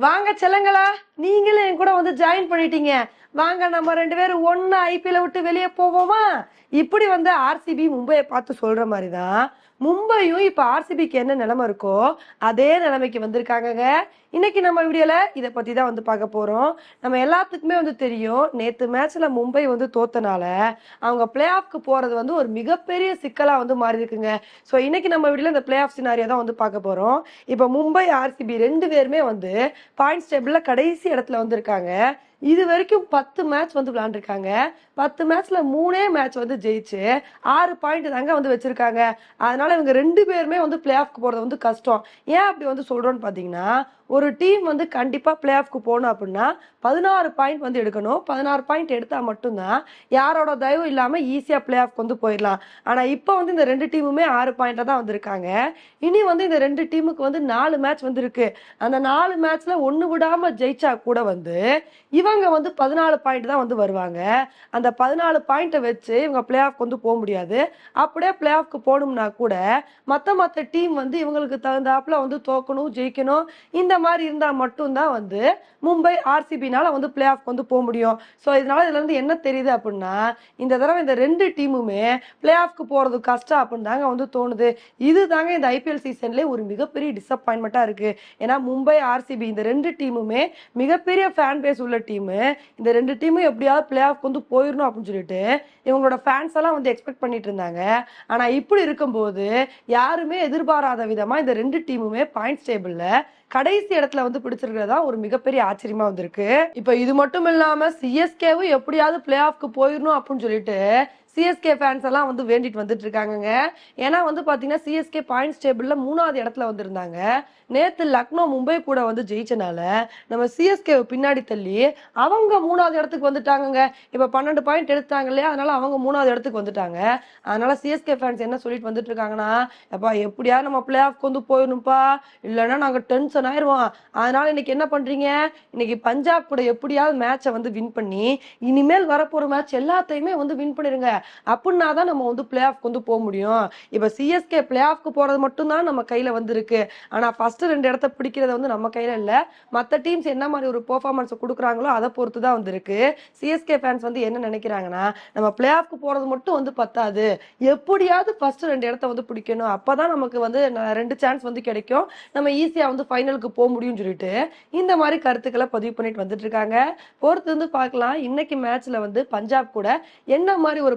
வாங்க செல்லுங்களா? நீங்களும் என் கூட வந்து ஜாயின் பண்ணிட்டீங்க. வாங்க நம்ம ரெண்டு பேரும் ஒன்னு ஐபிஎல் விட்டு வெளியே போவோமா? இப்படி வந்து ஆர்சிபி மும்பையை பார்த்து சொல்ற மாதிரி தான் மும்பையும் இப்போ ஆர்சிபிக்கு என்ன நிலைமை இருக்கோ அதே நிலைமைக்கு வந்திருக்காங்கங்க. இன்னைக்கு நம்ம வீடியோல இதை பத்தி தான் வந்து பார்க்க போறோம். நம்ம எல்லாத்துக்குமே வந்து தெரியும் நேத்து மேட்ச்ல மும்பை வந்து தோத்தனால அவங்க பிளே ஆஃப்க்கு போறது வந்து ஒரு மிகப்பெரிய சிக்கலா வந்து மாறி இருக்குங்க ஸோ இன்னைக்கு நம்ம வீடியோல இந்த பிளே ஆஃப் சினாரியா தான் வந்து பார்க்க போறோம். இப்போ மும்பை ஆர்சிபி ரெண்டு பேருமே வந்து பாயிண்ட்ஸ் டேபிள்ல கடைசி இடத்துல வந்திருக்காங்க. இது வரைக்கும் பத்து மேட்ச் வந்து விளாண்டுருக்காங்க பத்து மேட்ச்ல மூணே மேட்ச் வந்து ஜெயிச்சு ஆறு பாயிண்ட் தாங்க வந்து வச்சிருக்காங்க. அதனால இவங்க ரெண்டு பேருமே வந்து பிளே ஆஃப்க்கு போறது வந்து கஷ்டம். ஏன் அப்படி வந்து சொல்றோம்னு பாத்தீங்கன்னா ஒரு டீம் வந்து கண்டிப்பாக பிளே ஆஃப்க்கு போகணும் அப்படின்னா பதினாறு பாயிண்ட் வந்து எடுக்கணும். பதினாறு பாயிண்ட் எடுத்தால் மட்டும்தான் யாரோட தயவும் இல்லாமல் ஈஸியாக பிளே ஆஃப்க்கு வந்து போயிடலாம். ஆனால் இப்போ வந்து இந்த ரெண்டு டீமுமே ஆறு பாயிண்ட்ல தான் வந்திருக்காங்க. இனி வந்து இந்த ரெண்டு டீமுக்கு வந்து நாலு மேட்ச் வந்து இருக்கு அந்த நாலு மேட்ச்ல ஒன்று விடாமல் ஜெயிச்சா கூட வந்து இவங்க வந்து பதினாலு பாயிண்ட் தான் வந்து வருவாங்க. அந்த பதினாலு பாயிண்ட்டை வச்சு இவங்க பிளே ஆஃப் வந்து போக முடியாது. அப்படியே பிளே ஆஃப்க்கு போகணும்னா கூட மற்ற மற்ற டீம் வந்து இவங்களுக்கு தகுந்தாப்புல வந்து தோக்கணும் ஜெயிக்கணும். இந்த மாதிரி இருந்தால் மட்டும்தான் வந்து மும்பை ஆர்சிபினால வந்து பிளே ஆஃப் வந்து போக முடியும். ஸோ இதனால இதுல இருந்து என்ன தெரியுது அப்படின்னா இந்த தடவை இந்த ரெண்டு டீமுமே பிளே ஆஃப்க்கு போறது கஷ்டம் அப்படின்னு தாங்க வந்து தோணுது. இது தாங்க இந்த ஐபிஎல் சீசன்லேயே ஒரு மிகப்பெரிய டிசப்பாயின்மெண்ட்டாக இருக்கு. ஏன்னா மும்பை ஆர்சிபி இந்த ரெண்டு டீமுமே மிகப்பெரிய ஃபேன் பேஸ் உள்ள டீமு. இந்த ரெண்டு டீமும் எப்படியாவது பிளே ஆஃப் வந்து போயிடணும் அப்படின்னு சொல்லிட்டு இவங்களோட ஃபேன்ஸ் எல்லாம் வந்து எக்ஸ்பெக்ட் பண்ணிட்டு இருந்தாங்க. ஆனால் இப்படி இருக்கும்போது யாருமே எதிர்பாராத விதமாக இந்த ரெண்டு டீமுமே பாயிண்ட்ஸ் டேபிளில் கடைசி இடத்துல வந்து பிடிச்சிருக்கிறதா ஒரு மிகப்பெரிய ஆச்சரியமா வந்திருக்கு. இப்போ இது மட்டும் இல்லாம சிஎஸ்கேவும் எப்படியாவது பிளே ஆஃப்க்கு போயிடணும் அப்படின்னு சொல்லிட்டு சிஎஸ்கே ஃபேன்ஸ் எல்லாம் வந்து வேண்டிட்டு வந்துட்டு இருக்காங்கங்க ஏன்னா வந்து பார்த்தீங்கன்னா சிஎஸ்கே பாயிண்ட்ஸ் டேபிளில் மூணாவது இடத்துல வந்திருந்தாங்க. நேற்று லக்னோ மும்பை கூட வந்து ஜெயிச்சனால நம்ம சிஎஸ்கே பின்னாடி தள்ளி அவங்க மூணாவது இடத்துக்கு வந்துட்டாங்கங்க. இப்போ பன்னெண்டு பாயிண்ட் எடுத்தாங்க இல்லையா? அதனால அவங்க மூணாவது இடத்துக்கு வந்துட்டாங்க. அதனால சிஎஸ்கே ஃபேன்ஸ் என்ன சொல்லிட்டு வந்துட்டு இருக்காங்கன்னா எப்பா எப்படியா நம்ம பிளே ஆஃப்க்கு வந்து போயிடணும்ப்பா. இல்லைன்னா நாங்கள் டென்ஷன் ஆயிடுவோம் அதனால இன்னைக்கு என்ன பண்றீங்க? இன்னைக்கு பஞ்சாப் கூட எப்படியாவது மேட்சை வந்து வின் பண்ணி இனிமேல் வரப்போற மேட்ச் எல்லாத்தையுமே வந்து வின் பண்ணிருங்க அப்படின்னா தான் நம்ம வந்து பிளே ஆஃப்க்கு வந்து போக முடியும். இப்போ சிஎஸ்கே பிளே ஆஃப்க்கு போறது மட்டும்தான் நம்ம கையில வந்து இருக்கு ஆனா ஃபர்ஸ்ட் ரெண்டு இடத்த பிடிக்கிறது வந்து நம்ம கையில இல்ல. மற்ற டீம்ஸ் என்ன மாதிரி ஒரு பெர்ஃபார்மன்ஸ் கொடுக்குறாங்களோ அதை பொறுத்து தான் வந்து இருக்கு சிஎஸ்கே ஃபேன்ஸ் வந்து என்ன நினைக்கிறாங்கன்னா நம்ம பிளே ஆஃப்க்கு போகிறது மட்டும் வந்து பத்தாது. எப்படியாவது ஃபர்ஸ்ட் ரெண்டு இடத்த வந்து பிடிக்கணும். அப்பதான் நமக்கு வந்து ரெண்டு சான்ஸ் வந்து கிடைக்கும். நம்ம ஈஸியா வந்து ஃபைனலுக்கு போக முடியும்னு சொல்லிட்டு இந்த மாதிரி கருத்துக்களை பதிவு பண்ணிட்டு வந்துட்டு இருக்காங்க. பொறுத்து வந்து பார்க்கலாம். இன்னைக்கு மேட்ச்ல வந்து பஞ்சாப் கூட என்ன மாதிரி ஒரு